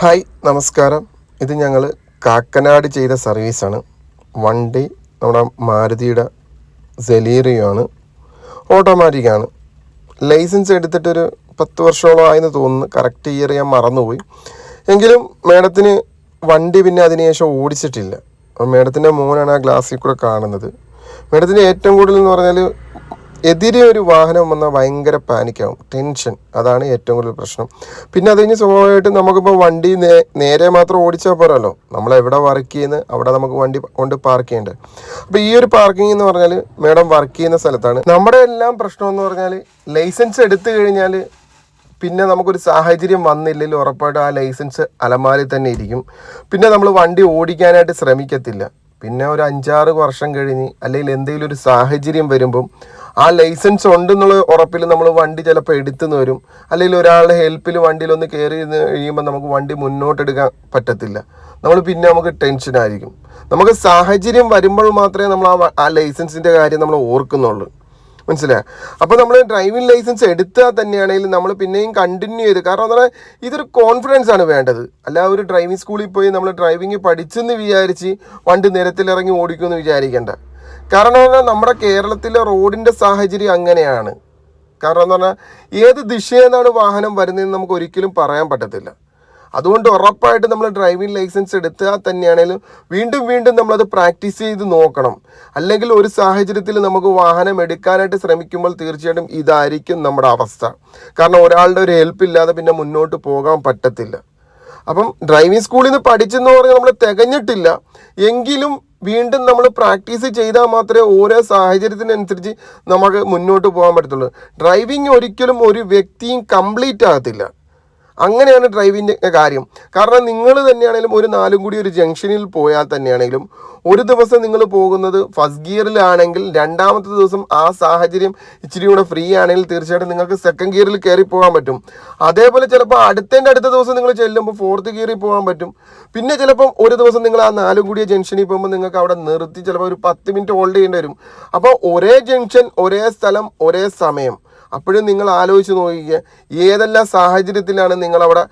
Hi നമസ്കാരം. ഇത് ഞങ്ങൾ കാക്കനാട് ചെയ്ത സർവീസാണ് വണ്ടി നമ്മുടെ മാരുതിയുടെ സെലീറിയാണ്. ഓട്ടോമാറ്റിക്കാണ്. ലൈസൻസ് എടുത്തിട്ടൊരു പത്ത് വർഷമോളം ആയെന്ന് തോന്നുന്നു. കറക്റ്റ് ഇയർ ഞാൻ മറന്നുപോയി. എങ്കിലും മേഡത്തിന് വണ്ടി പിന്നെ അതിനുശേഷം ഓടിച്ചിട്ടില്ല. മേഡത്തിന്റെ മോനാണ് ആ ഗ്ലാസ്സിൽ കൂടെ കാണുന്നത്. മേഡത്തിന് ഏറ്റവും കൂടുതൽ എന്ന് പറഞ്ഞാൽ എതിരെ ഒരു വാഹനം വന്നാൽ ഭയങ്കര പാനിക്കാവും ടെൻഷൻ അതാണ് ഏറ്റവും കൂടുതൽ പ്രശ്നം. പിന്നെ അത് കഴിഞ്ഞ് സ്വാഭാവികമായിട്ടും നമുക്കിപ്പോൾ വണ്ടി നേരെ മാത്രം ഓടിച്ചാൽ പോരല്ലോ നമ്മൾ എവിടെ വർക്ക് ചെയ്യുന്ന? അവിടെ നമുക്ക് വണ്ടി കൊണ്ട് പാർക്ക് ചെയ്യേണ്ടത് അപ്പോൾ ഈ ഒരു പാർക്കിംഗ് എന്ന് പറഞ്ഞാൽ മേഡം വർക്ക് ചെയ്യുന്ന സ്ഥലത്താണ്. നമ്മുടെ എല്ലാം പ്രശ്നം എന്ന് പറഞ്ഞാൽ ലൈസൻസ് എടുത്തു കഴിഞ്ഞാൽ പിന്നെ നമുക്കൊരു സാഹചര്യം വന്നില്ലെങ്കിൽ ഉറപ്പായിട്ട് ആ ലൈസൻസ് അലമാരിൽ തന്നെ ഇരിക്കും. പിന്നെ നമ്മൾ വണ്ടി ഓടിക്കാനായിട്ട് ശ്രമിക്കത്തില്ല. പിന്നെ ഒരു അഞ്ചാറ് വർഷം കഴിഞ്ഞ് അല്ലെങ്കിൽ എന്തെങ്കിലും ഒരു സാഹചര്യം വരുമ്പം ആ ലൈസൻസ് ഉണ്ടെന്നുള്ള ഉറപ്പിൽ നമ്മൾ വണ്ടി ചിലപ്പോൾ എടുത്തുനിന്ന് വരും. അല്ലെങ്കിൽ ഒരാളുടെ ഹെൽപ്പിൽ വണ്ടിയിലൊന്ന് കയറി ഇരുന്ന് കഴിയുമ്പോൾ നമുക്ക് വണ്ടി മുന്നോട്ടെടുക്കാൻ പറ്റത്തില്ല. നമ്മൾ പിന്നെ നമുക്ക് ടെൻഷനായിരിക്കും നമുക്ക് സാഹചര്യം വരുമ്പോൾ മാത്രമേ നമ്മൾ ആ ആ ലൈസൻസിന്റെ കാര്യം നമ്മൾ ഓർക്കുന്നുള്ളൂ. മനസ്സിലായോ? അപ്പോൾ നമ്മൾ ഡ്രൈവിംഗ് ലൈസൻസ് എടുത്താൽ തന്നെയാണെങ്കിലും നമ്മൾ പിന്നെയും കണ്ടിന്യൂ ചെയ്ത് കാരണം എന്താ ഇതൊരു കോൺഫിഡൻസ് ആണ് വേണ്ടത്. അല്ല ഒരു ഡ്രൈവിംഗ് സ്കൂളിൽ പോയി നമ്മൾ ഡ്രൈവിംഗ് പഠിച്ചെന്ന് വിചാരിച്ച് വണ്ടി നിരത്തിലിറങ്ങി ഓടിക്കുമെന്ന് വിചാരിക്കേണ്ട. കാരണം പറഞ്ഞാൽ നമ്മുടെ കേരളത്തിലെ റോഡിന്റെ സാഹചര്യം അങ്ങനെയാണ്. കാരണം എന്ന് പറഞ്ഞാൽ ഏത് ദിശയിൽ നിന്നാണ് വാഹനം വരുന്നതെന്ന് നമുക്ക് ഒരിക്കലും പറയാൻ പറ്റത്തില്ല. അതുകൊണ്ട് ഉറപ്പായിട്ട് നമ്മൾ ഡ്രൈവിംഗ് ലൈസൻസ് എടുത്താൽ തന്നെയാണെങ്കിലും വീണ്ടും വീണ്ടും നമ്മളത് പ്രാക്ടീസ് ചെയ്ത് നോക്കണം. അല്ലെങ്കിൽ ഒരു സാഹചര്യത്തിൽ നമുക്ക് വാഹനം എടുക്കാനായിട്ട് ശ്രമിക്കുമ്പോൾ തീർച്ചയായിട്ടും ഇതായിരിക്കും നമ്മുടെ അവസ്ഥ. കാരണം ഒരാളുടെ ഒരു ഹെൽപ്പ് ഇല്ലാതെ പിന്നെ മുന്നോട്ട് പോകാൻ പറ്റത്തില്ല. അപ്പം ഡ്രൈവിംഗ് സ്കൂളിൽ നിന്ന് പഠിച്ചെന്ന് പറഞ്ഞാൽ നമ്മൾ തികഞ്ഞിട്ടില്ല. എങ്കിലും വീണ്ടും നമ്മൾ പ്രാക്ടീസ് ചെയ്താൽ മാത്രമേ ഓരോ സാഹചര്യത്തിനനുസരിച്ച് നമുക്ക് മുന്നോട്ട് പോകാൻ പറ്റത്തുള്ളൂ. ഡ്രൈവിംഗ് ഒരിക്കലും ഒരു വ്യക്തിയും കംപ്ലീറ്റ് ആകത്തില്ല. അങ്ങനെയാണ് ഡ്രൈവിന്റെ കാര്യം. കാരണം നിങ്ങൾ തന്നെയാണെങ്കിലും ഒരു നാലും കൂടി ഒരു ജംഗ്ഷനിൽ പോയാൽ തന്നെയാണെങ്കിലും ഒരു ദിവസം നിങ്ങൾ പോകുന്നത് ഫസ്റ്റ് ഗിയറിലാണെങ്കിൽ രണ്ടാമത്തെ ദിവസം ആ സാഹചര്യം ഇച്ചിരി കൂടെ ഫ്രീ ആണെങ്കിൽ തീർച്ചയായിട്ടും നിങ്ങൾക്ക് സെക്കൻഡ് ഗിയറിൽ കയറി പോകാൻ പറ്റും. അതേപോലെ ചിലപ്പോൾ അടുത്തതിന്റെ അടുത്ത ദിവസം നിങ്ങൾ ചെല്ലുമ്പോൾ ഫോർത്ത് ഗിയറിൽ പോകാൻ പറ്റും. പിന്നെ ചിലപ്പം ഒരു ദിവസം നിങ്ങൾ ആ നാലും കൂടിയ ജംഗ്ഷനിൽ പോകുമ്പോൾ നിങ്ങൾക്ക് അവിടെ നിർത്തി ചിലപ്പോൾ ഒരു പത്ത് മിനിറ്റ് ഹോൾഡ് ചെയ്യേണ്ടി വരും. അപ്പോൾ ഒരേ ജംഗ്ഷൻ ഒരേ സ്ഥലം ഒരേ സമയം. അപ്പോഴും നിങ്ങൾ ആലോചിച്ച് നോക്കിക്കുക ഏതെല്ലാം സാഹചര്യത്തിലാണ് നിങ്ങൾ അവിടെ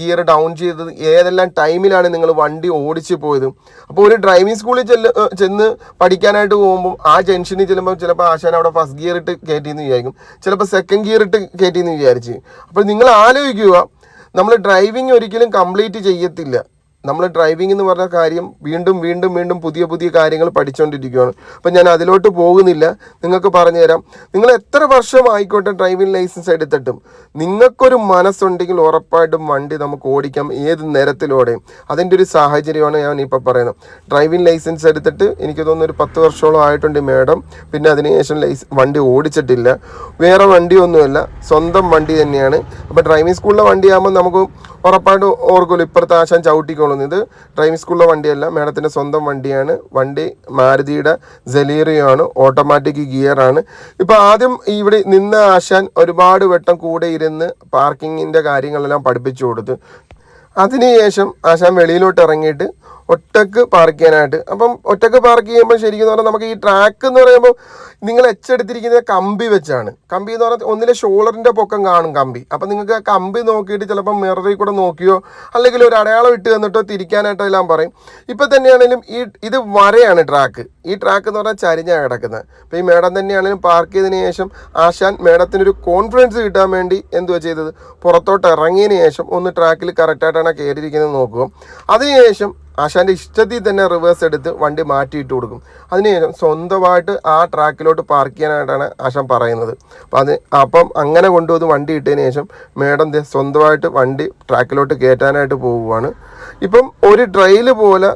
ഗിയർ ഡൗൺ ചെയ്തത് ഏതെല്ലാം ടൈമിലാണ് നിങ്ങൾ വണ്ടി ഓടിച്ച് പോയത്. അപ്പോൾ ഒരു ഡ്രൈവിംഗ് സ്കൂളിൽ ചെല്ല് ചെന്ന് പഠിക്കാനായിട്ട് പോകുമ്പോൾ ആ ജംഗ്ഷനിൽ ചെല്ലുമ്പോൾ ചിലപ്പോൾ ആശാൻ അവിടെ ഫസ്റ്റ് ഗിയർ ഇട്ട് കയറ്റിയെന്ന് വിചാരിക്കും. ചിലപ്പോൾ സെക്കൻഡ് ഗിയർ ഇട്ട് കയറ്റിയെന്ന് വിചാരിച്ച്. അപ്പോൾ നിങ്ങൾ ആലോചിക്കുക നമ്മൾ ഡ്രൈവിംഗ് ഒരിക്കലും കംപ്ലീറ്റ് ചെയ്യത്തില്ല. നമ്മൾ ഡ്രൈവിംഗ് എന്ന് പറഞ്ഞ കാര്യം വീണ്ടും വീണ്ടും വീണ്ടും പുതിയ പുതിയ കാര്യങ്ങൾ പഠിച്ചുകൊണ്ടിരിക്കുകയാണ് അപ്പം ഞാൻ അതിലോട്ട് പോകുന്നില്ല. നിങ്ങൾക്ക് പറഞ്ഞുതരാം നിങ്ങൾ എത്ര വർഷം ആയിക്കോട്ടെ ഡ്രൈവിംഗ് ലൈസൻസ് എടുത്തിട്ടും നിങ്ങൾക്കൊരു മനസ്സുണ്ടെങ്കിൽ ഉറപ്പായിട്ടും വണ്ടി നമുക്ക് ഓടിക്കാം ഏത് നിരത്തിലൂടെയും അതിന്റെ ഒരു സാഹചര്യമാണ് ഞാൻ ഇപ്പോൾ പറയുന്നത്. ഡ്രൈവിംഗ് ലൈസൻസ് എടുത്തിട്ട് എനിക്ക് തോന്നുന്നു ഒരു പത്ത് വർഷമോളം ആയിട്ടുണ്ട് മേഡം. പിന്നെ അതിനുശേഷം ലൈസ് വണ്ടി ഓടിച്ചിട്ടില്ല. വേറെ വണ്ടിയൊന്നുമല്ല. സ്വന്തം വണ്ടി തന്നെയാണ്. അപ്പോൾ ഡ്രൈവിംഗ് സ്കൂളിലെ വണ്ടിയാകുമ്പോൾ നമുക്ക് ഉറപ്പായിട്ട് ഓർക്കുമല്ലോ ഇപ്പുറത്തെ ആശാൻ ഇത് ഡ്രൈവിംഗ് സ്കൂളിലെ വണ്ടിയല്ല മേഡത്തിന്റെ സ്വന്തം വണ്ടിയാണ്. വണ്ടി മാരുതിയുടെ സെലീറിയോ ആണ് ഓട്ടോമാറ്റിക് ഗിയറാണ്. ഇപ്പോൾ ആദ്യം ഇവിടെ നിന്ന ആശാൻ ഒരുപാട് വട്ടം കൂടെ ഇരുന്ന് പാർക്കിങ്ങിന്റെ കാര്യങ്ങളെല്ലാം പഠിപ്പിച്ചു കൊടുത്തു. അതിനുശേഷം ആശാൻ വെളിയിലോട്ട് ഇറങ്ങിയിട്ട് ഒറ്റയ്ക്ക് പാർക്ക് ചെയ്യാനായിട്ട്. അപ്പം ഒറ്റയ്ക്ക് പാർക്ക് ചെയ്യുമ്പോൾ ശരിക്കും പറഞ്ഞാൽ നമുക്ക് ഈ ട്രാക്ക് എന്ന് പറയുമ്പോൾ നിങ്ങൾ എച്ചെടുത്തിരിക്കുന്നത് കമ്പി വെച്ചാണ്. കമ്പി എന്ന് പറഞ്ഞാൽ ഒന്നിലെ ഷോളറിന്റെ പൊക്കം കാണും കമ്പി. അപ്പം നിങ്ങൾക്ക് കമ്പി നോക്കിയിട്ട് ചിലപ്പോൾ മിററിൽ കൂടെ നോക്കിയോ അല്ലെങ്കിൽ ഒരു അടയാളം ഇട്ട് തന്നിട്ടോ തിരിക്കാനായിട്ടോ എല്ലാം പറയും. ഇപ്പം തന്നെയാണെങ്കിലും ഈ ഇത് വരയാണ് ട്രാക്ക് ഈ ട്രാക്ക് എന്ന് പറഞ്ഞാൽ ചരിഞ്ഞാണ് കിടക്കുന്നത്. അപ്പോൾ ഈ മേഡം തന്നെയാണെങ്കിലും പാർക്ക് ചെയ്തതിന് ശേഷം ആശാൻ മേഡത്തിനൊരു കോൺഫിഡൻസ് കിട്ടാൻ വേണ്ടി എന്തുവാ ചെയ്തത്? പുറത്തോട്ട് ഇറങ്ങിയതിന് ശേഷം ഒന്ന് ട്രാക്കിൽ കറക്റ്റായിട്ടാണ് കയറിയിരിക്കുന്നത് നോക്കുക. അതിനുശേഷം ആശാന്റെ ഇഷ്ടത്തിൽ തന്നെ റിവേഴ്സ് എടുത്ത് വണ്ടി മാറ്റിയിട്ട് കൊടുക്കും. അതിനുശേഷം സ്വന്തമായിട്ട് ആ ട്രാക്കിലോട്ട് പാർക്ക് ചെയ്യാനായിട്ടാണ് ആശാൻ പറയുന്നത്. അപ്പം അത് അപ്പം അങ്ങനെ കൊണ്ടുവന്ന് വണ്ടി ഇട്ടതിന് ശേഷം മേഡം സ്വന്തമായിട്ട് വണ്ടി ട്രാക്കിലോട്ട് കയറ്റാനായിട്ട് പോവുകയാണ് ഇപ്പം ഒരു ട്രെയിൽ പോലെ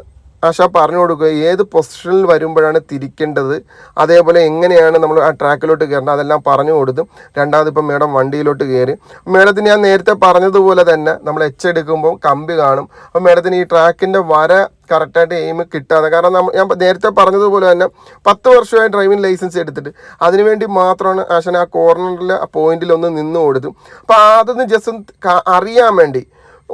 ആശ പറഞ്ഞു കൊടുക്കുക ഏത് പൊസിഷനിൽ വരുമ്പോഴാണ് തിരിക്കേണ്ടത് അതേപോലെ എങ്ങനെയാണ് നമ്മൾ ആ ട്രാക്കിലോട്ട് കയറേണ്ടത് അതെല്ലാം പറഞ്ഞു കൊടുത്തും രണ്ടാമത് ഇപ്പം മേഡം വണ്ടിയിലോട്ട് കയറി. മേഡത്തിന് ഞാൻ നേരത്തെ പറഞ്ഞതുപോലെ തന്നെ നമ്മൾ എച്ച് എടുക്കുമ്പോൾ കമ്പി കാണും. അപ്പം മേഡത്തിന് ഈ ട്രാക്കിന്റെ വര കറക്റ്റായിട്ട് എയിം കിട്ടാതെ കാരണം നമ്മൾ ഞാൻ നേരത്തെ പറഞ്ഞതുപോലെ തന്നെ പത്ത് വർഷമായി ഡ്രൈവിംഗ് ലൈസൻസ് എടുത്തിട്ട് അതിനുവേണ്ടി മാത്രമാണ് ആശൻ ആ കോർണറിൽ ആ പോയിന്റിൽ ഒന്ന് നിന്ന് കൊടുത്തു. അപ്പോൾ അതൊന്ന് ജസ്റ്റ് അറിയാൻ വേണ്ടി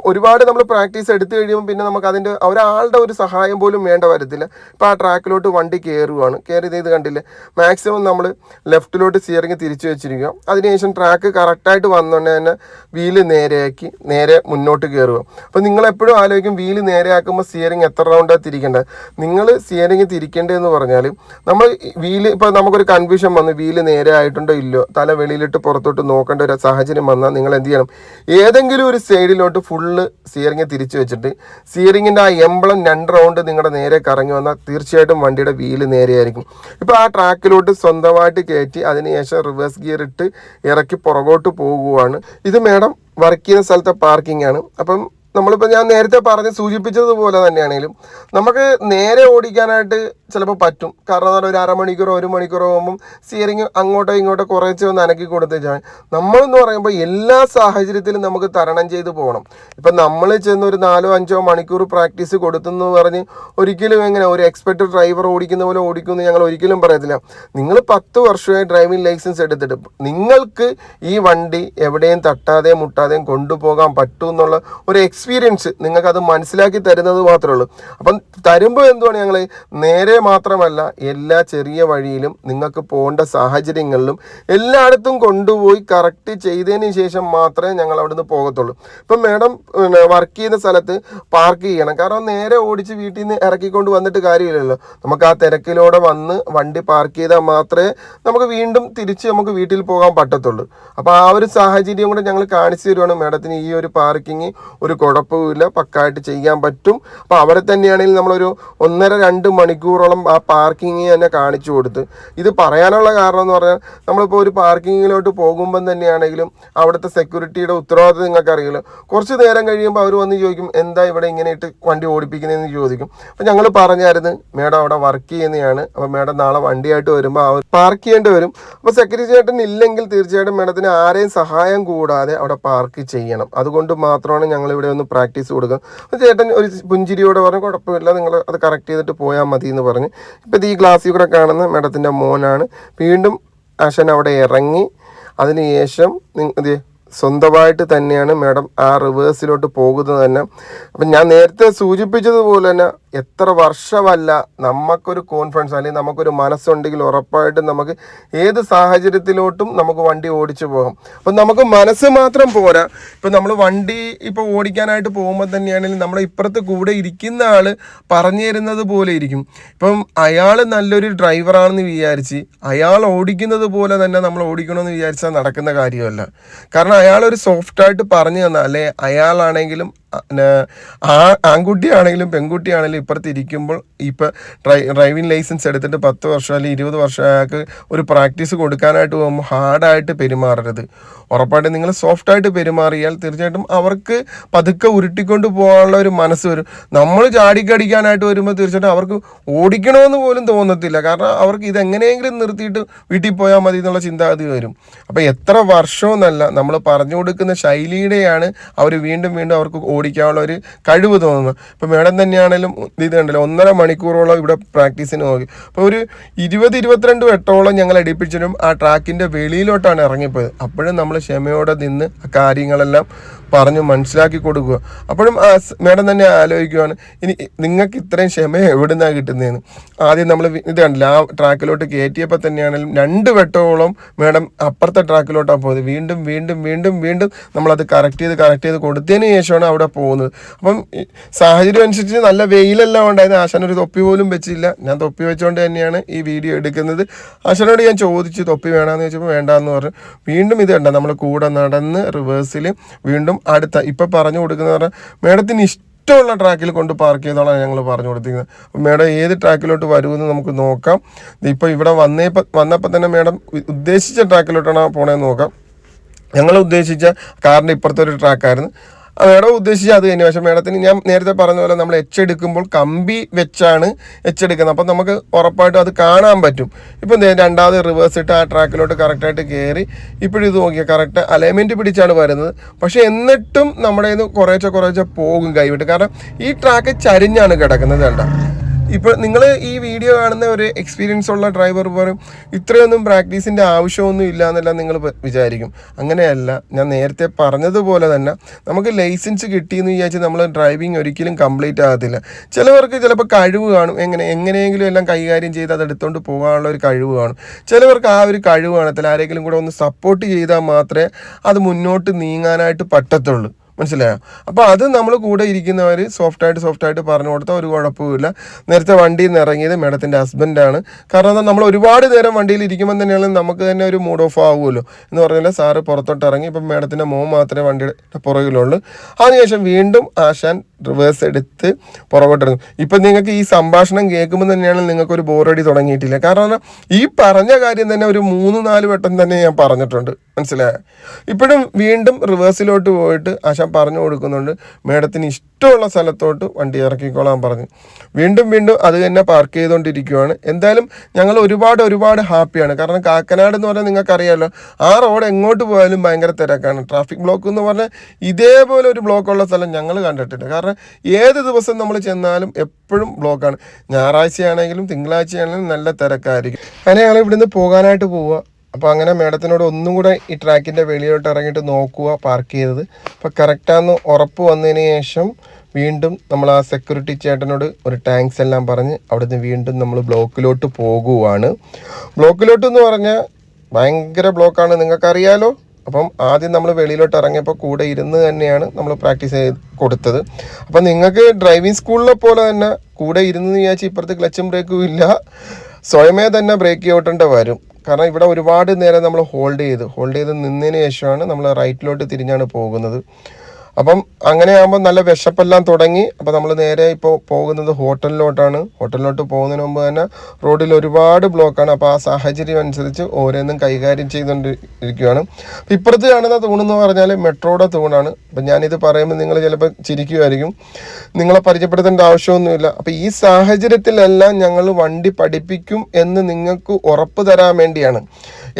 ഒരുപാട് നമ്മൾ പ്രാക്ടീസ് എടുത്തു കഴിയുമ്പോൾ പിന്നെ നമുക്ക് അതിന്റെ ഒരാളുടെ ഒരു സഹായം പോലും വേണ്ട വരത്തില്ല. ഇപ്പോൾ ആ ട്രാക്കിലോട്ട് വണ്ടി കയറുകയാണ് കയറി ഇത് കണ്ടില്ലേ? മാക്സിമം നമ്മൾ ലെഫ്റ്റിലോട്ട് സ്റ്റിയറിംഗ് തിരിച്ചു വെച്ചിരിക്കുക. അതിനുശേഷം ട്രാക്ക് കറക്റ്റായിട്ട് വന്നുകൊണ്ട് തന്നെ വീൽ നേരെയാക്കി നേരെ മുന്നോട്ട് കയറുക അപ്പോൾ നിങ്ങൾ എപ്പോഴും ആലോചിക്കും വീൽ നേരെയാക്കുമ്പോൾ സ്റ്റിയറിംഗ് എത്ര റൗണ്ടാണ് തിരിക്കേണ്ടത് നിങ്ങൾ സ്റ്റിയറിംഗ് തിരിക്കേണ്ടതെന്ന് പറഞ്ഞാൽ നമ്മൾ വീൽ ഇപ്പോൾ നമുക്കൊരു കൺഫ്യൂഷൻ വന്നു വീൽ നേരെ ആയിട്ടുണ്ടോ ഇല്ലയോ? തല വെളിയിലിട്ട് പുറത്തോട്ട് നോക്കേണ്ട ഒരു സാഹചര്യം വന്നാൽ നിങ്ങൾ എന്ത് ചെയ്യണം? ഏതെങ്കിലും ഒരു സൈഡിലോട്ട് ഫുള്ള് സിയറിങ് തിരിച്ചു വെച്ചിട്ട് സിയറിങ്ങിന്റെ ആ എംബ്ലം രണ്ട് റൗണ്ട് നിങ്ങളുടെ നേരെ കറങ്ങി വന്നാൽ തീർച്ചയായിട്ടും വണ്ടിയുടെ വീൽ നേരെയായിരിക്കും ഇപ്പോൾ ആ ട്രാക്കിലോട്ട് സ്വന്തമായിട്ട് കയറ്റി അതിനുശേഷം റിവേഴ്സ് ഗിയർ ഇട്ട് ഇറക്കി പുറകോട്ട് പോകുവാണ്. ഇത് മേഡം വർക്ക് ചെയ്യുന്ന സ്ഥലത്തെ പാർക്കിംഗ് ആണ്. അപ്പം നമ്മളിപ്പോൾ ഞാൻ നേരത്തെ പറഞ്ഞ് സൂചിപ്പിച്ചതുപോലെ തന്നെയാണെങ്കിലും നമുക്ക് നേരെ ഓടിക്കാനായിട്ട് ചിലപ്പോൾ പറ്റും. കാരണം പറഞ്ഞാൽ ഒരു അരമണിക്കൂറോ ഒരു മണിക്കൂറോ ആകുമ്പം സ്റ്റിയറിങ് അങ്ങോട്ടോ ഇങ്ങോട്ടോ കുറച്ച് ഒന്ന് അനക്കി കൊടുത്തേച്ചാൽ നമ്മളെന്ന് പറയുമ്പോൾ എല്ലാ സാഹചര്യത്തിലും നമുക്ക് തരണം ചെയ്ത് പോകണം. ഇപ്പം നമ്മൾ ചെന്ന് ഒരു നാലോ അഞ്ചോ മണിക്കൂർ പ്രാക്ടീസ് കൊടുത്തെന്ന് പറഞ്ഞ് ഒരിക്കലും എങ്ങനെ ഒരു എക്സ്പെക്റ്റഡ് ഡ്രൈവർ ഓടിക്കുന്ന പോലെ ഓടിക്കുമെന്ന് ഞങ്ങൾ ഒരിക്കലും പറയത്തില്ല. നിങ്ങൾ പത്ത് വർഷമായി ഡ്രൈവിംഗ് ലൈസൻസ് എടുത്തിട്ട് നിങ്ങൾക്ക് ഈ വണ്ടി എവിടെയും തട്ടാതെയും മുട്ടാതെയും കൊണ്ടുപോകാൻ പറ്റുമെന്നുള്ള ഒരു ഒരു എക്സ്പീരിയൻസ് നിങ്ങൾക്കത് മനസ്സിലാക്കി തരുന്നത് മാത്രമേ ഉള്ളൂ അപ്പം തരുമ്പോൾ എന്തുവാണ് ഞങ്ങൾ നേരെ മാത്രമല്ല എല്ലാ ചെറിയ വഴിയിലും നിങ്ങൾക്ക് പോകേണ്ട സാഹചര്യങ്ങളിലും എല്ലായിടത്തും കൊണ്ടുപോയി കറക്റ്റ് ചെയ്തതിന് ശേഷം മാത്രമേ ഞങ്ങൾ അവിടുന്ന് പോകത്തുള്ളൂ. ഇപ്പം മാഡം വർക്ക് ചെയ്യുന്ന സ്ഥലത്ത് പാർക്ക് ചെയ്യണം. കാരണം നേരെ ഓടിച്ച് വീട്ടിൽ നിന്ന് ഇറക്കിക്കൊണ്ട് വന്നിട്ട് കാര്യമില്ലല്ലോ. നമുക്ക് ആ തിരക്കിലൂടെ വന്ന് വണ്ടി പാർക്ക് ചെയ്താൽ മാത്രമേ നമുക്ക് വീണ്ടും തിരിച്ച് നമുക്ക് വീട്ടിൽ പോകാൻ പറ്റത്തുള്ളൂ. അപ്പോൾ ആ ഒരു സാഹചര്യം കൂടെ ഞങ്ങൾ കാണിച്ചു തരുവാണ് മാഡത്തിന് ഈ ഒരു പാർക്കിങ് ഒരു കുഴപ്പമില്ല പക്കായിട്ട് ചെയ്യാൻ പറ്റും. അപ്പോൾ അവിടെ തന്നെയാണെങ്കിൽ നമ്മളൊരു ഒന്നര രണ്ട് മണിക്കൂറോളം ആ പാർക്കിങ് തന്നെ കാണിച്ചു കൊടുത്ത്. ഇത് പറയാനുള്ള കാരണം എന്ന് പറഞ്ഞാൽ നമ്മളിപ്പോൾ ഒരു പാർക്കിങ്ങിലോട്ട് പോകുമ്പം തന്നെയാണെങ്കിലും അവിടുത്തെ സെക്യൂരിറ്റിയുടെ ഉത്തരവാദിത്വം നിങ്ങൾക്ക് അറിയില്ല കുറച്ച് നേരം കഴിയുമ്പോൾ അവർ വന്ന് ചോദിക്കും എന്താ ഇവിടെ ഇങ്ങനെ ഇട്ട് വണ്ടി ഓടിപ്പിക്കുന്നതെന്ന് ചോദിക്കും. അപ്പം ഞങ്ങൾ പറഞ്ഞായിരുന്നു മേഡം അവിടെ വർക്ക് ചെയ്യുന്നതാണ്. അപ്പോൾ മേഡം നാളെ വണ്ടിയായിട്ട് വരുമ്പോൾ അവർ പാർക്ക് ചെയ്യേണ്ടി വരും. അപ്പോൾ സെക്യൂരിറ്റി ചേട്ടൻ ഇല്ലെങ്കിൽ തീർച്ചയായിട്ടും മേഡത്തിന് ആരെയും സഹായം കൂടാതെ അവിടെ പാർക്ക് ചെയ്യണം. അതുകൊണ്ട് മാത്രമാണ് ഞങ്ങൾ ഇവിടെ ഒന്ന് പ്രാക്ടീസ് കൊടുക്കുക ചേട്ടൻ ഒരു പുഞ്ചിരിയോടെ പറഞ്ഞു കുഴപ്പമില്ല നിങ്ങൾ അത് കറക്റ്റ് ചെയ്തിട്ട് പോയാൽ മതി എന്ന് പറഞ്ഞ്. ഇപ്പോൾ ഇത് ഈ ഗ്ലാസ്സിൽ കൂടെ കാണുന്ന മേഡത്തിന്റെ മോനാണ്. വീണ്ടും അശൻ അവിടെ ഇറങ്ങി. അതിനുശേഷം സ്വന്തമായിട്ട് തന്നെയാണ് മാഡം ആ റിവേഴ്സിലോട്ട് പോകുന്നത് തന്നെ. അപ്പം ഞാൻ നേരത്തെ സൂചിപ്പിച്ചതുപോലെ തന്നെ എത്ര വർഷമല്ല നമുക്കൊരു കോൺഫിഡൻസ് അല്ലെങ്കിൽ നമുക്കൊരു മനസ്സുണ്ടെങ്കിൽ ഉറപ്പായിട്ടും നമുക്ക് ഏത് സാഹചര്യത്തിലോട്ടും നമുക്ക് വണ്ടി ഓടിച്ചു പോകാം. അപ്പം നമുക്ക് മനസ്സ് മാത്രം പോരാ. ഇപ്പം നമ്മൾ വണ്ടി ഇപ്പോൾ ഓടിക്കാനായിട്ട് പോകുമ്പോൾ തന്നെയാണെങ്കിൽ നമ്മുടെ ഇപ്പുറത്ത് കൂടെ ഇരിക്കുന്ന ആൾ പറഞ്ഞു തരുന്നത് പോലെ ഇരിക്കും. ഇപ്പം അയാൾ നല്ലൊരു ഡ്രൈവറാണെന്ന് വിചാരിച്ച് അയാൾ ഓടിക്കുന്നത് പോലെ തന്നെ നമ്മൾ ഓടിക്കണമെന്ന് വിചാരിച്ചാൽ നടക്കുന്ന കാര്യമല്ല. കാരണം അയാൾ ഒരു സോഫ്റ്റായിട്ട് പറഞ്ഞു തന്നാൽ അല്ലെ അയാളാണെങ്കിലും ആൺകുട്ടിയാണെങ്കിലും പെൺകുട്ടിയാണെങ്കിലും ഇപ്പുറത്ത് ഇരിക്കുമ്പോൾ ഇപ്പം ഡ്രൈ ഡ്രൈവിംഗ് ലൈസൻസ് എടുത്തിട്ട് പത്ത് വർഷം അല്ലെങ്കിൽ ഇരുപത് വർഷം അയാൾക്ക് ഒരു പ്രാക്ടീസ് കൊടുക്കാനായിട്ട് പോകുമ്പോൾ ഹാർഡായിട്ട് പെരുമാറരുത്. ഉറപ്പായിട്ടും നിങ്ങൾ സോഫ്റ്റായിട്ട് പെരുമാറിയാൽ തീർച്ചയായിട്ടും അവർക്ക് പതുക്കെ ഉരുട്ടിക്കൊണ്ട് പോകാനുള്ള ഒരു മനസ്സ് വരും. നമ്മൾ ചാടിക്കടിക്കാനായിട്ട് വരുമ്പോൾ തീർച്ചയായിട്ടും അവർക്ക് ഓടിക്കണമെന്ന് പോലും തോന്നത്തില്ല. കാരണം അവർക്ക് ഇതെങ്ങനെയെങ്കിലും നിർത്തിയിട്ട് വീട്ടിൽ പോയാൽ മതി എന്നുള്ള ചിന്താഗതി വരും. അപ്പോൾ എത്ര വർഷമെന്നല്ല നമ്മൾ പറഞ്ഞു കൊടുക്കുന്ന ശൈലിയുടെയാണ് അവർ വീണ്ടും വീണ്ടും അവർക്ക് ഓടിക്കാനുള്ള ഒരു കഴിവ് തോന്നുന്നത്. ഇപ്പോൾ മേഡം തന്നെയാണെങ്കിലും ഇത് കണ്ടല്ലോ ഒന്നര മണിക്കൂറോളം ഇവിടെ പ്രാക്ടീസിന് നോക്കി. അപ്പോൾ ഒരു ഇരുപത് ഇരുപത്തിരണ്ട് വെട്ടോളം ഞങ്ങൾ അടിപ്പിച്ചിട്ടും ആ ട്രാക്കിന്റെ വെളിയിലോട്ടാണ് ഇറങ്ങിപ്പോയത്. അപ്പോഴും നമ്മൾ ക്ഷമയോടെ നിന്ന് കാര്യങ്ങളെല്ലാം പറഞ്ഞു മനസ്സിലാക്കി കൊടുക്കുക. അപ്പോഴും ആ മേഡം തന്നെ ആലോചിക്കുവാണ് ഇനി നിങ്ങൾക്ക് ഇത്രയും ക്ഷമ എവിടുന്നാണ് കിട്ടുന്നതെന്ന് ആദ്യം നമ്മൾ ഇത് കണ്ടില്ല ആ ട്രാക്കിലോട്ട് കയറ്റിയപ്പോൾ തന്നെയാണെങ്കിലും രണ്ട് വട്ടോളം മേഡം അപ്പുറത്തെ ട്രാക്കിലോട്ടാണ് പോയത്. വീണ്ടും വീണ്ടും വീണ്ടും വീണ്ടും നമ്മളത് കറക്റ്റ് ചെയ്ത് കറക്റ്റ് ചെയ്ത് കൊടുത്തതിന് ശേഷമാണ് അവിടെ പോകുന്നത്. അപ്പം സാഹചര്യം അനുസരിച്ച് നല്ല വെയിലെല്ലാം ഉണ്ടായത് ആശാൻ ഒരു തൊപ്പി പോലും വെച്ചില്ല. ഞാൻ തൊപ്പി വെച്ചുകൊണ്ട് തന്നെയാണ് ഈ വീഡിയോ എടുക്കുന്നത്. ആശാനോട് ഞാൻ ചോദിച്ചു തൊപ്പി വേണമെന്ന് ചോദിച്ചപ്പോൾ വേണ്ടാന്ന് പറഞ്ഞു. വീണ്ടും ഇത് കണ്ട നമ്മൾ കൂടെ നടന്ന് റിവേഴ്സിൽ വീണ്ടും അടുത്ത ഇപ്പം പറഞ്ഞു കൊടുക്കുന്ന പറഞ്ഞാൽ മേഡത്തിന് ഇഷ്ടമുള്ള ട്രാക്കിൽ കൊണ്ട് പാർക്ക് ചെയ്തോളാണ് ഞങ്ങൾ പറഞ്ഞു കൊടുത്തിരിക്കുന്നത്. അപ്പം മേഡം ഏത് ട്രാക്കിലോട്ട് വരുമെന്ന് നമുക്ക് നോക്കാം. ഇപ്പോൾ ഇവിടെ വന്നേ വന്നപ്പോൾ തന്നെ മേഡം ഉദ്ദേശിച്ച ട്രാക്കിലോട്ടാണ് പോണേന്ന് നോക്കാം. ഞങ്ങൾ ഉദ്ദേശിച്ച കാറിന്റെ ഇപ്പുറത്തെ ഒരു ട്രാക്കായിരുന്നു. മേഡം ഉദ്ദേശിച്ച അത് തന്നെ. പക്ഷേ മേഡത്തിന് ഞാൻ നേരത്തെ പറഞ്ഞ പോലെ നമ്മൾ എച്ച് എടുക്കുമ്പോൾ കമ്പി വെച്ചാണ് എച്ച് എടുക്കുന്നത്. അപ്പം നമുക്ക് ഉറപ്പായിട്ടും അത് കാണാൻ പറ്റും. ഇപ്പം രണ്ടാമത് റിവേഴ്സ് ഇട്ട് ആ ട്രാക്കിലോട്ട് കറക്റ്റായിട്ട് കയറി ഇപ്പോഴും ഇത് നോക്കിയാൽ കറക്റ്റ് അലൈൻമെന്റ് പിടിച്ചാണ് വരുന്നത്. പക്ഷേ എന്നിട്ടും നമ്മുടെ കുറേച്ചെ കുറേശ്ശെ കുറേശ്ശെ പോകും കൈവിട്ട്. കാരണം ഈ ട്രാക്ക് ചരിഞ്ഞാണ് കിടക്കുന്നത് കണ്ട? ഇപ്പോൾ നിങ്ങൾ ഈ വീഡിയോ കാണുന്ന ഒരു എക്സ്പീരിയൻസ് ഉള്ള ഡ്രൈവർ പറയും ഇത്രയൊന്നും പ്രാക്ടീസിന്റെ ആവശ്യമൊന്നും ഇല്ല എന്നെല്ലാം നിങ്ങൾ വിചാരിക്കും. അങ്ങനെയല്ല ഞാൻ നേരത്തെ പറഞ്ഞതുപോലെ തന്നെ നമുക്ക് ലൈസൻസ് കിട്ടിയെന്ന് വിചാരിച്ച് നമ്മൾ ഡ്രൈവിംഗ് ഒരിക്കലും കംപ്ലീറ്റ് ആകത്തില്ല. ചിലവർക്ക് ചിലപ്പോൾ കഴിവ് കാണും. എങ്ങനെ എങ്ങനെയെങ്കിലും എല്ലാം കൈകാര്യം ചെയ്ത് അത് എടുത്തുകൊണ്ട് പോകാനുള്ള ഒരു കഴിവ് കാണും. ചിലവർക്ക് ആ ഒരു കഴിവ് കാണത്തില്ല. ആരെങ്കിലും കൂടെ ഒന്ന് സപ്പോർട്ട് ചെയ്താൽ മാത്രമേ അത് മുന്നോട്ട് നീങ്ങാനായിട്ട് പറ്റത്തുള്ളൂ. മനസ്സിലായോ? അപ്പോൾ അത് നമ്മൾ കൂടെ ഇരിക്കുന്നവർ സോഫ്റ്റായിട്ട് സോഫ്റ്റായിട്ട് പറഞ്ഞു കൊടുത്താൽ ഒരു കുഴപ്പമില്ല നേരത്തെ വണ്ടിയിൽ നിന്ന് ഇറങ്ങിയത് മേഡത്തിന്റെ ഹസ്ബൻഡാണ് കാരണം നമ്മൾ ഒരുപാട് നേരം വണ്ടിയിൽ ഇരിക്കുമ്പോൾ തന്നെയാണ് നമുക്ക് തന്നെ ഒരു മൂഡ് ഓഫ് ആവുമല്ലോ. എന്ന് പറഞ്ഞാൽ സാറ് പുറത്തോട്ട് ഇറങ്ങി ഇപ്പം മേഡത്തിന്റെ മോൻ മാത്രമേ വണ്ടിയുടെ പുറകിലുള്ളൂ. അതിനുശേഷം വീണ്ടും ആശാൻ റിവേഴ്സ് എടുത്ത് പുറകോട്ടിറങ്ങും. ഇപ്പം നിങ്ങൾക്ക് ഈ സംഭാഷണം കേൾക്കുമ്പോൾ തന്നെയാണ് നിങ്ങൾക്കൊരു ബോറടി തുടങ്ങിയിട്ടില്ല. കാരണം ഈ പറഞ്ഞ കാര്യം തന്നെ ഒരു മൂന്ന് നാല് വട്ടം തന്നെ ഞാൻ പറഞ്ഞിട്ടുണ്ട്. മനസ്സിലായോ? ഇപ്പോഴും വീണ്ടും റിവേഴ്സിലോട്ട് പോയിട്ട് ആശാൻ പറഞ്ഞു കൊടുക്കുന്നുണ്ട് മേഡത്തിന് ഇഷ്ടമുള്ള സ്ഥലത്തോട്ട് വണ്ടി ഇറക്കിക്കോളാൻ പറഞ്ഞു. വീണ്ടും വീണ്ടും അത് തന്നെ പാർക്ക് ചെയ്തുകൊണ്ടിരിക്കുകയാണ് എന്തായാലും ഞങ്ങൾ ഒരുപാട് ഒരുപാട് ഹാപ്പിയാണ് കാരണം കാക്കനാട് എന്ന് പറഞ്ഞാൽ നിങ്ങൾക്കറിയാമല്ലോ ആ റോഡ് എങ്ങോട്ട് പോയാലും ഭയങ്കര തിരക്കാണ്. ട്രാഫിക് ബ്ലോക്ക് എന്ന് പറഞ്ഞാൽ ഇതേപോലെ ഒരു ബ്ലോക്കുള്ള സ്ഥലം ഞങ്ങൾ കണ്ടിട്ടില്ല. കാരണം ഏത് ദിവസം നമ്മൾ ചെന്നാലും എപ്പോഴും ബ്ലോക്കാണ് ഞായറാഴ്ചയാണെങ്കിലും തിങ്കളാഴ്ചയാണെങ്കിലും നല്ല തിരക്കായിരിക്കും. അങ്ങനെ ഞങ്ങൾ ഇവിടുന്ന് പോകാനായിട്ട് പോവുക. അപ്പോൾ അങ്ങനെ മേഡത്തിനോട് ഒന്നും കൂടെ ഈ ട്രാക്കിന്റെ വെളിയിലോട്ട് ഇറങ്ങിയിട്ട് നോക്കുക പാർക്ക് ചെയ്തത്. അപ്പോൾ കറക്റ്റാന്ന് ഉറപ്പ് വന്നതിന് ശേഷം വീണ്ടും നമ്മൾ ആ സെക്യൂരിറ്റി ചേട്ടനോട് ഒരു ടാങ്ക്സ് എല്ലാം പറഞ്ഞ് അവിടുന്ന് വീണ്ടും നമ്മൾ ബ്ലോക്കിലോട്ട് പോകുവാണ്. ബ്ലോക്കിലോട്ട് എന്ന് പറഞ്ഞാൽ ഭയങ്കര ബ്ലോക്കാണ് നിങ്ങൾക്കറിയാലോ? അപ്പം ആദ്യം നമ്മൾ വെളിയിലോട്ട് ഇറങ്ങിയപ്പോൾ കൂടെ ഇരുന്ന് തന്നെയാണ് നമ്മൾ പ്രാക്ടീസ് ചെയ്ത് കൊടുത്തത്. അപ്പം നിങ്ങൾക്ക് ഡ്രൈവിംഗ് സ്കൂളിലെ പോലെ തന്നെ കൂടെ ഇരുന്ന് വിചാരിച്ച് ഇപ്പുറത്ത് ക്ലച്ചും ബ്രേക്കും ഇല്ല. സ്വയമേ തന്നെ ബ്രേക്ക് ഔട്ടേണ്ട വരും. കാരണം ഇവിടെ ഒരുപാട് നേരം നമ്മൾ ഹോൾഡ് ചെയ്ത്. ഹോൾഡ് ചെയ്ത് നിന്നതിന് ശേഷമാണ് നമ്മൾ റൈറ്റിലോട്ട് തിരിഞ്ഞാണ് പോകുന്നത്. അപ്പം അങ്ങനെ ആകുമ്പോൾ നല്ല വിശപ്പെല്ലാം തുടങ്ങി. അപ്പോൾ നമ്മൾ നേരെ ഇപ്പോൾ പോകുന്നത് ഹോട്ടലിലോട്ടാണ്. ഹോട്ടലിലോട്ട് പോകുന്നതിന് മുമ്പ് തന്നെ റോഡിൽ ഒരുപാട് ബ്ലോക്കാണ് അപ്പോൾ ആ സാഹചര്യം അനുസരിച്ച് ഓരോന്നും കൈകാര്യം ചെയ്തുകൊണ്ടിരിക്കുകയാണ് ഇപ്പുറത്ത് കാണുന്ന തൂണെന്ന് പറഞ്ഞാൽ മെട്രോയുടെ തൂണാണ്. അപ്പം ഞാനിത് പറയുമ്പോൾ നിങ്ങൾ ചിലപ്പോൾ ചിരിക്കുമായിരിക്കും നിങ്ങളെ പരിചയപ്പെടുത്തേണ്ട ആവശ്യമൊന്നുമില്ല. അപ്പോൾ ഈ സാഹചര്യത്തിലെല്ലാം ഞങ്ങൾ വണ്ടി പഠിപ്പിക്കും എന്ന് നിങ്ങൾക്ക് ഉറപ്പ് തരാൻ വേണ്ടിയാണ്.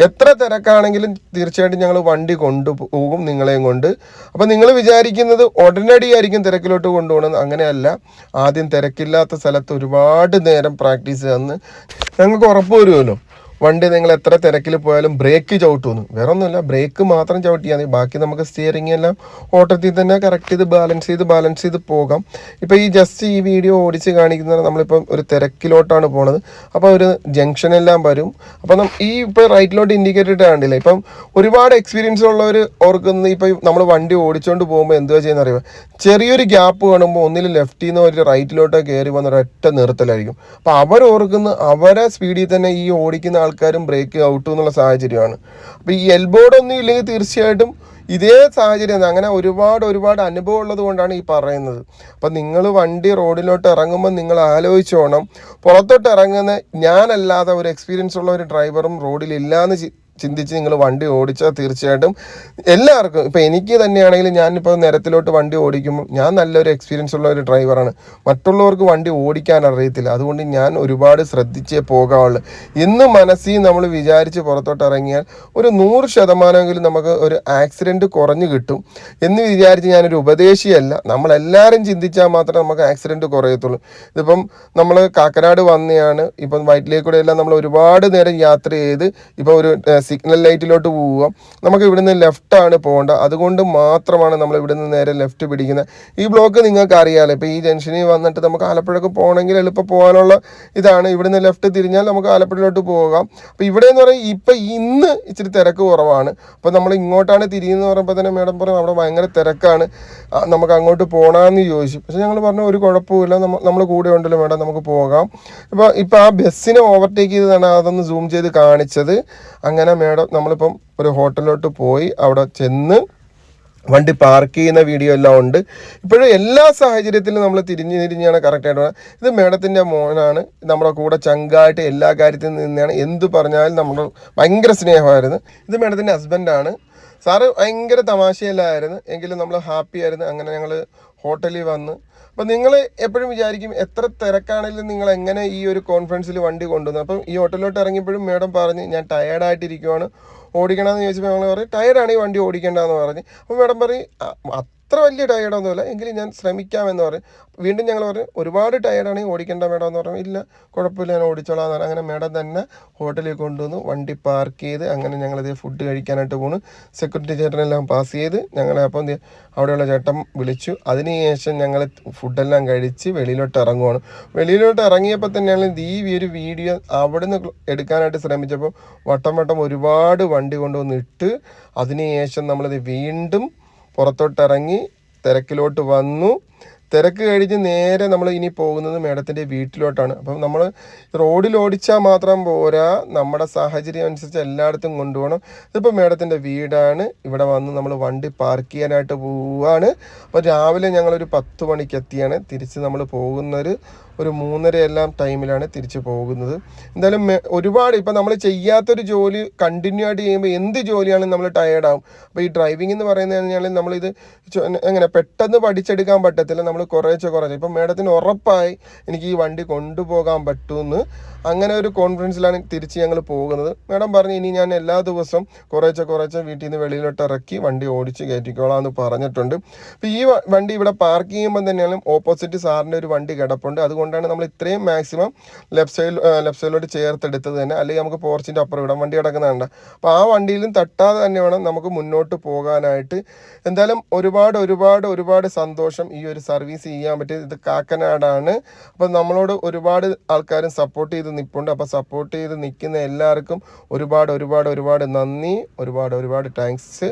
എത്ര തിരക്കാണെങ്കിലും തീർച്ചയായിട്ടും ഞങ്ങൾ വണ്ടി കൊണ്ടുപോകും നിങ്ങളെയും കൊണ്ട്. അപ്പോൾ നിങ്ങൾ വിചാരിക്കുന്നത് ഉടനടി ആയിരിക്കും തിരക്കിലോട്ട് കൊണ്ടുപോകണം അങ്ങനെയല്ല. ആദ്യം തിരക്കില്ലാത്ത സ്ഥലത്ത് ഒരുപാട് നേരം പ്രാക്ടീസ് തന്ന് ഞങ്ങൾക്ക് ഉറപ്പ് വരുമല്ലോ. വണ്ടി നിങ്ങൾ എത്ര തിരക്കിൽ പോയാലും ബ്രേക്ക് ചവിട്ടുമെന്ന് വേറെ ഒന്നുമില്ല ബ്രേക്ക് മാത്രം ചവിട്ടിയാൽ മതി. ബാക്കി നമുക്ക് സ്റ്റിയറിംഗ് എല്ലാം ഓട്ടത്തിൽ തന്നെ കറക്റ്റ് ചെയ്ത് ബാലൻസ് ചെയ്ത് ബാലൻസ് ചെയ്ത് പോകാം. ഇപ്പോൾ ഈ ജസ്റ്റ് ഈ വീഡിയോ ഓടിച്ച് കാണിക്കുന്നത് നമ്മളിപ്പം ഒരു തിരക്കിലോട്ടാണ് പോണത്. അപ്പോൾ ഒരു ജംഗ്ഷൻ എല്ലാം വരും. അപ്പം ഈ ഇപ്പോൾ റൈറ്റിലോട്ട് ഇൻഡിക്കേറ്റർ കണ്ടില്ല ഇപ്പം ഒരുപാട് എക്സ്പീരിയൻസ് ഉള്ളവർ ഓർക്കുന്നത് ഇപ്പോൾ നമ്മൾ വണ്ടി ഓടിച്ചുകൊണ്ട് പോകുമ്പോൾ എന്തുവാ ചെയ്യുന്ന അറിയുക ചെറിയൊരു ഗ്യാപ്പ് കാണുമ്പോൾ ഒന്നിൽ ലെഫ്റ്റിൽ നിന്ന് ഒരു റൈറ്റിലോട്ട് കയറി വന്ന ഒരൊറ്റ നിർത്തലായിരിക്കും. അപ്പോൾ അവർ ഓർക്കുന്ന അവരെ സ്പീഡിൽ തന്നെ ഈ ഓടിക്കുന്ന ആൾക്കാരും ബ്രേക്ക് ഔട്ട് എന്നുള്ള സാഹചര്യമാണ്. അപ്പോൾ ഈ എൽബോർഡൊന്നും ഇല്ലെങ്കിൽ തീർച്ചയായിട്ടും ഇതേ സാഹചര്യം അങ്ങനെ ഒരുപാട് ഒരുപാട് അനുഭവം ഉള്ളത് കൊണ്ടാണ് ഈ പറയുന്നത്. അപ്പം നിങ്ങൾ വണ്ടി റോഡിലോട്ട് ഇറങ്ങുമ്പോൾ നിങ്ങൾ ആലോചിച്ചോണം പുറത്തോട്ട് ഇറങ്ങുന്ന ഞാനല്ലാതെ ഒരു എക്സ്പീരിയൻസ് ഉള്ള ഒരു ഡ്രൈവറും ചി- ചിന്തിച്ച് നിങ്ങൾ വണ്ടി ഓടിച്ചാൽ തീർച്ചയായിട്ടും എല്ലാവർക്കും. ഇപ്പം എനിക്ക് തന്നെയാണെങ്കിലും ഞാനിപ്പോൾ നിരത്തിലോട്ട് വണ്ടി ഓടിക്കുമ്പോൾ ഞാൻ നല്ലൊരു എക്സ്പീരിയൻസ് ഉള്ള ഒരു ഡ്രൈവറാണ് മറ്റുള്ളവർക്ക് വണ്ടി ഓടിക്കാൻ അറിയത്തില്ല. അതുകൊണ്ട് ഞാൻ ഒരുപാട് ശ്രദ്ധിച്ചേ പോകാവുള്ളൂ. ഇന്ന് മനസ്സിൽ നമ്മൾ വിചാരിച്ച് പുറത്തോട്ട് ഇറങ്ങിയാൽ ഒരു നൂറ് ശതമാനമെങ്കിലും നമുക്ക് ഒരു ആക്സിഡന്റ് കുറഞ്ഞു കിട്ടും എന്ന് വിചാരിച്ച് ഞാനൊരു ഉപദേശിയല്ല. നമ്മളെല്ലാവരും ചിന്തിച്ചാൽ മാത്രമേ നമുക്ക് ആക്സിഡന്റ് കുറയത്തുള്ളൂ. ഇതിപ്പം നമ്മൾ കാക്കനാട് വന്നെയാണ്. ഇപ്പം വയറ്റിലേക്കൂടെ എല്ലാം നമ്മൾ ഒരുപാട് നേരം യാത്ര ചെയ്ത് ഇപ്പോൾ ഒരു സിഗ്നൽ ലൈറ്റിലോട്ട് പോവുക. നമുക്ക് ഇവിടുന്ന് ലെഫ്റ്റാണ് പോകേണ്ടത് അതുകൊണ്ട് മാത്രമാണ് നമ്മൾ ഇവിടുന്ന് നേരെ ലെഫ്റ്റ് പിടിക്കുന്നത് ഈ ബ്ലോക്ക് നിങ്ങൾക്ക് അറിയാമല്ലോ ഇപ്പോൾ ഈ ജംഗ്ഷനിൽ വന്നിട്ട് നമുക്ക് ആലപ്പുഴക്ക് പോകണമെങ്കിൽ എളുപ്പം പോകാനുള്ള ഇതാണ്. ഇവിടുന്ന് ലെഫ്റ്റ് തിരിഞ്ഞാൽ നമുക്ക് ആലപ്പുഴയിലോട്ട് പോകാം. അപ്പോൾ ഇവിടെ എന്ന് പറയുമ്പോൾ ഇപ്പം ഇന്ന് ഇച്ചിരി തിരക്ക് കുറവാണ്. അപ്പോൾ നമ്മൾ ഇങ്ങോട്ടാണ് തിരിയുന്നത് പറയുമ്പോൾ തന്നെ മേഡം പറയും അവിടെ ഭയങ്കര തിരക്കാണ്. നമുക്ക് അങ്ങോട്ട് പോകണമെന്ന് ചോദിച്ചു. പക്ഷേ ഞങ്ങൾ പറഞ്ഞു ഒരു കുഴപ്പമില്ല നമ്മൾ കൂടെ ഉണ്ടല്ലോ മേഡം നമുക്ക് പോകാം. ഇപ്പോൾ ഇപ്പോൾ ആ ബസ്സിനെ ഓവർടേക്ക് ചെയ്തതാണ് അതൊന്ന് സൂം ചെയ്ത് കാണിച്ചത്. അങ്ങനെ മേഡം നമ്മളിപ്പം ഒരു ഹോട്ടലിലോട്ട് പോയി അവിടെ ചെന്ന് വണ്ടി പാർക്ക് ചെയ്യുന്ന വീഡിയോ എല്ലാം ഉണ്ട്. ഇപ്പോഴും എല്ലാ സാഹചര്യത്തിലും നമ്മൾ തിരിഞ്ഞ് തിരിഞ്ഞാണ് കറക്റ്റായിട്ട്. ഇത് മേഡത്തിന്റെ മോനാണ്. നമ്മുടെ കൂടെ ചങ്കായിട്ട് എല്ലാ കാര്യത്തിൽ നിന്നാണ് എന്ത് പറഞ്ഞാലും നമ്മൾ ഭയങ്കര സ്നേഹമായിരുന്നു. ഇത് മേഡത്തിന്റെ ഹസ്ബൻഡാണ് സാറ് ഭയങ്കര തമാശയിലായിരുന്നു. എങ്കിലും നമ്മൾ ഹാപ്പി ആയിരുന്നു. അങ്ങനെ ഞങ്ങൾ ഹോട്ടലിൽ വന്ന് അപ്പം നിങ്ങൾ എപ്പോഴും വിചാരിക്കും എത്ര തിരക്കാണെങ്കിലും നിങ്ങൾ എങ്ങനെ ഈ ഒരു കോൺഫറൻസിൽ വണ്ടി കൊണ്ടുവന്നു. അപ്പം ഈ ഹോട്ടലിലോട്ട് ഇറങ്ങിയപ്പോഴും മേഡം പറഞ്ഞ് ഞാൻ ടയേർഡായിട്ടിരിക്കുവാണ് ഓടിക്കണമെന്ന് ചോദിച്ചപ്പോൾ ഞങ്ങൾ പറയും ടയർഡാണ് ഈ വണ്ടി ഓടിക്കേണ്ടതെന്ന് പറഞ്ഞ്. അപ്പോൾ മേഡം പറയും "അ- അത്ര വലിയ ടയേർഡൊന്നുമില്ല എങ്കിലും ഞാൻ ശ്രമിക്കാമെന്ന് പറയും. വീണ്ടും ഞങ്ങൾ പറഞ്ഞു ഒരുപാട് ടയേർഡാണെങ്കിൽ ഓടിക്കേണ്ട മേഡം എന്ന് പറഞ്ഞു. ഇല്ല കുഴപ്പമില്ല ഞാൻ ഓടിച്ചോളാം എന്ന് പറഞ്ഞു. അങ്ങനെ മേഡം തന്നെ ഹോട്ടലിൽ കൊണ്ടുവന്നു. വണ്ടി പാർക്ക് ചെയ്ത് അങ്ങനെ ഞങ്ങളിത് ഫുഡ് കഴിക്കാനായിട്ട് പോണു. സെക്യൂരിറ്റി ചേട്ടനെല്ലാം പാസ് ചെയ്ത് ഞങ്ങളെ അപ്പം അവിടെയുള്ള ചേട്ടൻ വിളിച്ചു. അതിനുശേഷം ഞങ്ങൾ ഫുഡെല്ലാം കഴിച്ച് വെളിയിലോട്ട് ഇറങ്ങുവാണ്. വെളിയിലോട്ട് ഇറങ്ങിയപ്പോൾ തന്നെയാണ് ഈ ഒരു വീഡിയോ അവിടുന്ന് എടുക്കാനായിട്ട് ശ്രമിച്ചപ്പോൾ വട്ടം വട്ടം ഒരുപാട് വണ്ടി കൊണ്ടുവന്നിട്ട് അതിനുശേഷം നമ്മളിത് വീണ്ടും പുറത്തോട്ടിറങ്ങി തിരക്കിലോട്ട് വന്നു. തിരക്ക് കഴിഞ്ഞ് നേരെ നമ്മൾ ഇനി പോകുന്നത് മേഡത്തിന്റെ വീട്ടിലോട്ടാണ്. അപ്പം നമ്മൾ റോഡിൽ ഓടിച്ചാൽ മാത്രം പോരാ. നമ്മുടെ സാഹചര്യം അനുസരിച്ച് എല്ലായിടത്തും കൊണ്ടുപോകണം. ഇതിപ്പോൾ മേഡത്തിന്റെ വീടാണ്. ഇവിടെ വന്ന് നമ്മൾ വണ്ടി പാർക്ക് ചെയ്യാനായിട്ട് പോവുകയാണ് അപ്പോൾ രാവിലെ ഞങ്ങളൊരു പത്ത് മണിക്ക് എത്തിയാണ്. തിരിച്ച് നമ്മൾ പോകുന്നൊരു ഒരു മൂന്നര എല്ലാം ടൈമിലാണ് തിരിച്ച് പോകുന്നത്. എന്തായാലും ഒരുപാട് ഇപ്പം നമ്മൾ ചെയ്യാത്തൊരു ജോലി കണ്ടിന്യൂ ആയിട്ട് ചെയ്യുമ്പോൾ എന്ത് ജോലിയാണെങ്കിലും നമ്മൾ ടയേർഡാവും അപ്പോൾ ഈ ഡ്രൈവിംഗ് എന്ന് പറയുന്നത് കഴിഞ്ഞാൽ നമ്മളിത് എങ്ങനെ പെട്ടെന്ന് പഠിച്ചെടുക്കാൻ പറ്റത്തില്ല. നമ്മൾ കുറേശ്ശെ കുറേശ്ശെ ഇപ്പം മേഡത്തിന് ഉറപ്പായി എനിക്ക് ഈ വണ്ടി കൊണ്ടുപോകാൻ പറ്റുമെന്ന് അങ്ങനെ ഒരു കോൺഫിഡൻസിലാണ് തിരിച്ച് ഞങ്ങൾ പോകുന്നത്. മേഡം പറഞ്ഞു ഇനി ഞാൻ എല്ലാ ദിവസവും കുറേശ്ശെ കുറേശ്ശെ വീട്ടിൽ നിന്ന് വെളിയിലോട്ട് ഇറക്കി വണ്ടി ഓടിച്ച് കയറ്റിക്കോളാം എന്ന് പറഞ്ഞിട്ടുണ്ട്. അപ്പോൾ ഈ വണ്ടി ഇവിടെ പാർക്ക് ചെയ്യുമ്പോൾ തന്നെയാണ് ഓപ്പോസിറ്റ് സാറിന്റെ ഒരു വണ്ടി കിടപ്പുണ്ട്. അതുകൊണ്ടാണ് നമ്മൾ ഇത്രയും മാക്സിമം ലെഫ്റ്റ് സൈഡ് ലെഫ്റ്റ് സൈഡിലോട്ട് ചേർത്തെടുത്തത് തന്നെ. അല്ലെങ്കിൽ നമുക്ക് പോർച്ചിന്റെ അപ്പുറം ഇടാം വണ്ടി കിടക്കുന്നതുണ്ട് അപ്പോൾ ആ വണ്ടിയിലും തട്ടാതെ തന്നെ വേണം നമുക്ക് മുന്നോട്ട് പോകാനായിട്ട്. എന്തായാലും ഒരുപാട് ഒരുപാട് ഒരുപാട് സന്തോഷം ഈ ഒരു സർവീസ് ചെയ്യാൻ പറ്റിയത് ഇത് കാക്കനാടാണ്. അപ്പോൾ നമ്മളോട് ഒരുപാട് ആൾക്കാരും സപ്പോർട്ട് ചെയ്ത് നിൽപ്പുണ്ട് അപ്പോൾ സപ്പോർട്ട് ചെയ്ത് നിൽക്കുന്ന എല്ലാവർക്കും ഒരുപാട് ഒരുപാട് ഒരുപാട് നന്ദി. ഒരുപാട് ഒരുപാട് താങ്ക്സ്